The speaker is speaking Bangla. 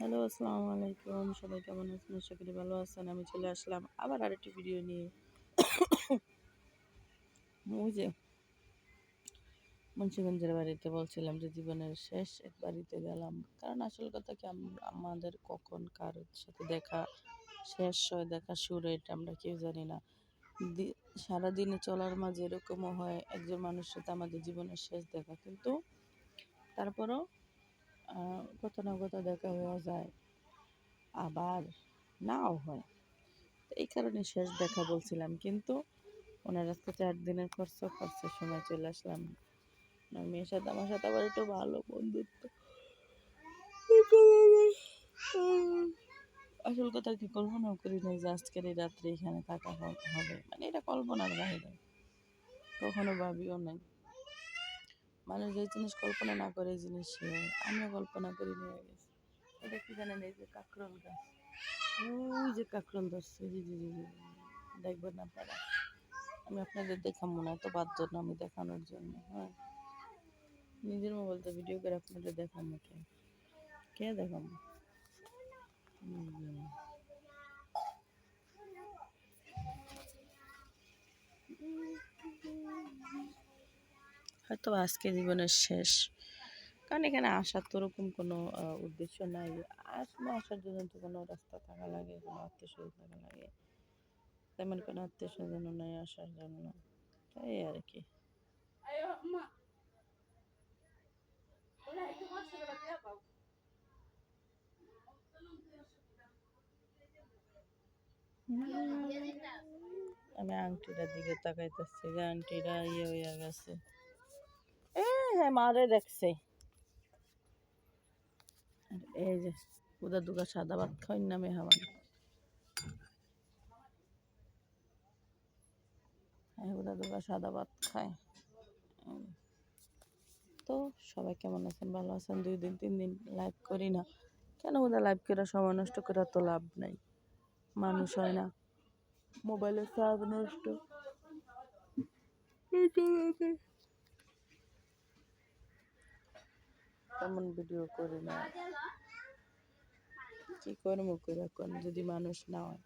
হ্যালো, আসসালামু আলাইকুম। সবাই কেমন আছেন? আশা করি ভালো আছেন। আমি চলে আসলাম আবার আরেকটি ভিডিও নিয়ে। ওই যে মুন্সিগঞ্জের বাড়িতে বলছিলাম যে জীবনের শেষ এক বাড়িতে গেলাম। কারণ আসল কথা কি আমাদের কখন কার সাথে দেখা শেষ হয়, দেখা শুরু, এটা আমরা কেউ জানি না। সারাদিনে চলার মাঝে এরকমও হয়, একজন মানুষের সাথে আমাদের জীবনের শেষ দেখা। কিন্তু তারপরও কত না কত দেখা হওয়া যায়। আবার নাও হয়। এই কারণে শেষ দেখা বলছিলাম। কিন্তু ওনার আজকে চার দিনের খরচ খরচের সময় চলে আসলাম। ওনার মেয়ের সাথে, আমার সাথে আবার একটু ভালো বন্ধুত্ব। আসল কথা কি কল্পনাও করি নাই যে আজকের এই রাত্রে এখানে থাকা হবে। মানে এটা কল্পনার বাইরে। কখনো ভাবিও নাই। মানুষ এই জিনিস কল্পনা না করে, এই জিনিস আমিও কল্পনা করি নিয়ে গেছি। এটা কি জানেন, এই যে কাকরন গাছ? ওই যে কাকরন ধরছে জি জি জি। দেখবেন আপনারা। আমি আপনাদের দেখাবো না, এত বাধ্য না আমি দেখানোর জন্য হ্যাঁ। নিজের মোবাইলতে ভিডিও করে আপনাদের দেখাবো, কে? কে দেখাবো? হয়তো আজকে জীবনের শেষ। কারণ এখানে আসার তো ওরকম কোনো উদ্দেশ্য নাই। আসব আসার জন্য তো কোনো রাস্তা থাকা লাগে, কোনো আত্মীয় স্বজন থাকা লাগে। তেমন কোনো আত্মীয় স্বজন নাই আসার জন্য। তাই আর কি। আমি আংটিটার দিকে তাকাইতেছি, যে আংটিটা ইয়ে হইয়া গেছে। এ হ্যাঁ মারে দেখছে। এই যে ওদের দুগা সাদা ভাত খাওয়ার নামে হাওয়ান হ্যাঁ ওরা দুগা সাদা ভাত খায়। তো সবাই কেমন আছেন? ভালো আছেন? দুই দিন, তিন দিন লাইভ করি না। কেন ওদের লাইভ করে সময় নষ্ট করে তো লাভ নাই? মানুষ হয় না। মোবাইলের চার্জ নষ্ট এটা ব্যাপার। তেমন ভিডিও করি না। কি করব করে এখন যদি মানুষ না হয়।